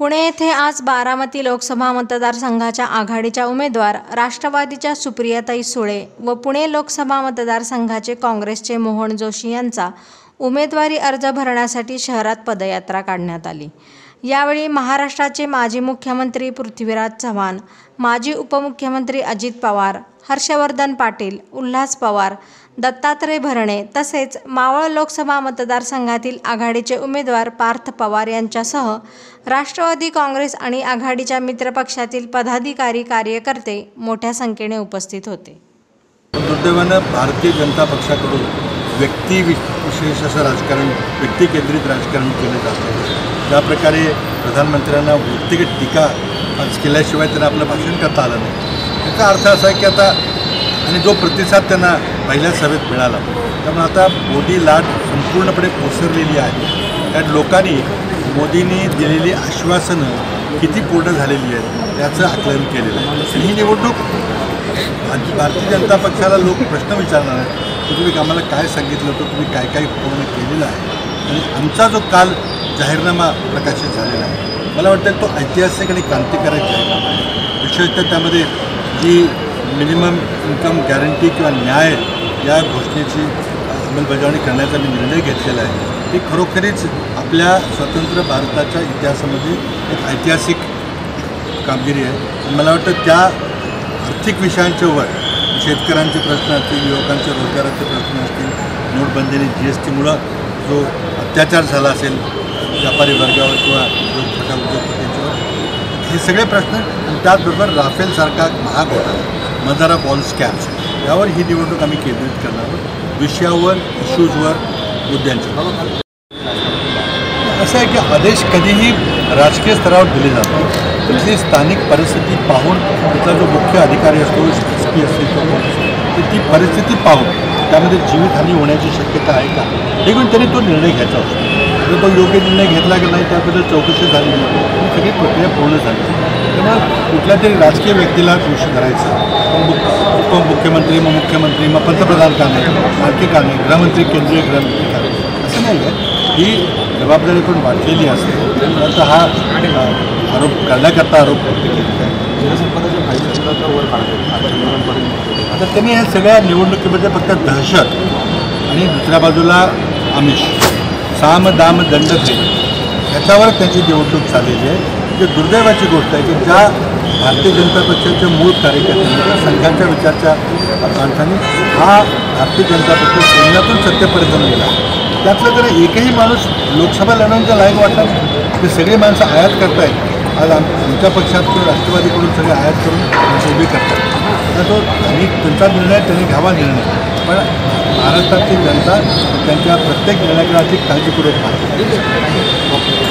पुणे येथे आज बारामती लोकसभा मतदारसंघाच्या आघाडीच्या उमेदवार राष्ट्रवादीच्या सुप्रियाताई सुळे व पुणे लोकसभा मतदारसंघाचे काँग्रेसचे मोहन जोशी यांचा उमेदवारी अर्ज भरण्यासाठी शहरात पदयात्रा काढण्यात आली. यावेळी महाराष्ट्राचे माजी मुख्यमंत्री पृथ्वीराज चव्हाण माजी उपमुख्यमंत्री अजित पवार हर्षवर्धन पाटील उल्हास पवार दत्तात्रय भरणे तसेच मावळ लोकसभा मतदारसंघातील आघाडीचे उमेदवार पार्थ पवार यांच्यासह राष्ट्रवादी काँग्रेस आणि आघाडीच्या मित्रपक्षातील पदाधिकारी कार्यकर्ते मोठ्या संख्येने उपस्थित होते. दुर्दैवानं भारतीय जनता पक्षाकडून व्यक्ती विशेष असं राजकारण व्यक्तिकेंद्रित राजकारण केलं जातं ज्या प्रकारे प्रधानमंत्र्यांना व्यक्तिगत टीका आज केल्याशिवाय त्यांना आपलं भाषण करता आलं नाही. याचा अर्थ असा आहे की आता आणि जो प्रतिसाद त्यांना पहिल्या सभेत मिळाला त्यामुळे आता मोदी लाट संपूर्णपणे ओसरलेली आहे. कारण लोकांनी मोदींनी दिलेली आश्वासनं किती पूर्ण झालेली आहेत त्याचं आकलन केलेलं आहे. आणि ही निवडणूक भारतीय जनता पक्षाला लोक प्रश्न विचारणार आहेत की तुम्ही आम्हाला काय सांगितलं होतं तुम्ही काय काय पूर्ण केलेलं आहे? आणि आमचा जो काल जाहीरनामा प्रकाशित झालेला आहे. मला वाटतं तो ऐतिहासिक आणि क्रांतिकारक जाहीरनामा आहे. विशेषतः त्यामध्ये जी मिनिमम इन्कम गॅरंटी किंवा न्याय या घोषणेची अंमलबजावणी करण्याचा मी निर्णय घेतलेला आहे. ती खरोखरीच आपल्या स्वतंत्र भारताच्या इतिहासामध्ये एक ऐतिहासिक कामगिरी आहे. मला वाटतं त्या आर्थिक विषयांच्या वर शेतकऱ्यांचे प्रश्न असतील युवकांचे रोजगाराचे प्रश्न असतील नोटबंदीने जी एस टीमुळं जो अत्याचार झाला असेल व्यापारी वर्गावर किंवा छोट्या उद्योगपतींच्यावर हे सगळे प्रश्न त्याचबरोबर राफेलसारखा महाग होता. मदारा बॉल स्कॅम्स. यावर ही निवडणूक आम्ही केंद्रित करणार आहोत. विषयावर इश्यूजवर मुद्द्यांच्या. असं आहे की आदेश कधीही राजकीय स्तरावर दिले जातात तिथली स्थानिक परिस्थिती पाहून तिथला जो मुख्य अधिकारी असतो एस पी असतो तर ती परिस्थिती पाहून त्यामध्ये जीवितहानी होण्याची शक्यता आहे का? हे घेऊन त्यांनी तो निर्णय घ्यायचा असतो जर तो योग्य निर्णय घेतला की नाही त्याबद्दल चौकशी झाली. नाही ही सगळी प्रक्रिया पूर्ण झाली. त्यामुळे कुठल्या तरी राजकीय व्यक्तीला दोषी धरायचं. उपमुख्यमंत्री मग मुख्यमंत्री मग पंतप्रधान का नाही आणखी का नाही गृहमंत्री केंद्रीय गृहमंत्री का नाही असं नाही आहे. ही जबाबदारी पण वाटलेली असते. परंतु हा आरोप करण्याकरता आरोप जलसंपदाच्या फायद्याचा वर आता त्यांनी ह्या सगळ्या निवडणुकीमध्ये फक्त दहशत आणि दुसऱ्या बाजूला आमिष. साम दाम दंड याच्यावर त्यांची निवडणूक झालेली आहे. जे दुर्दैवाची गोष्ट आहे की ज्या भारतीय जनता पक्षाच्या मूळ कार्यकर्त्यांनी किंवा संघाच्या विचारच्या माणसांनी हा भारतीय जनता पक्ष सैन्यातून सत्तेपर्यंत गेला. त्यातलं जर एकही माणूस लोकसभा लढवण्याचा लायक वाटला ते सगळी माणसं आयात करतायत. आज आम आमच्या पक्षात किंवा राष्ट्रवादीकडून सगळे आयात करून त्यांची उभी करतात. तर तो त्यांनी त्यांचा निर्णय त्यांनी घ्यावा निर्णय. पण महाराष्ट्रातील जनता त्यांच्या प्रत्येक निर्णयाकडे अधिक काळजीपूर्वक पाहते.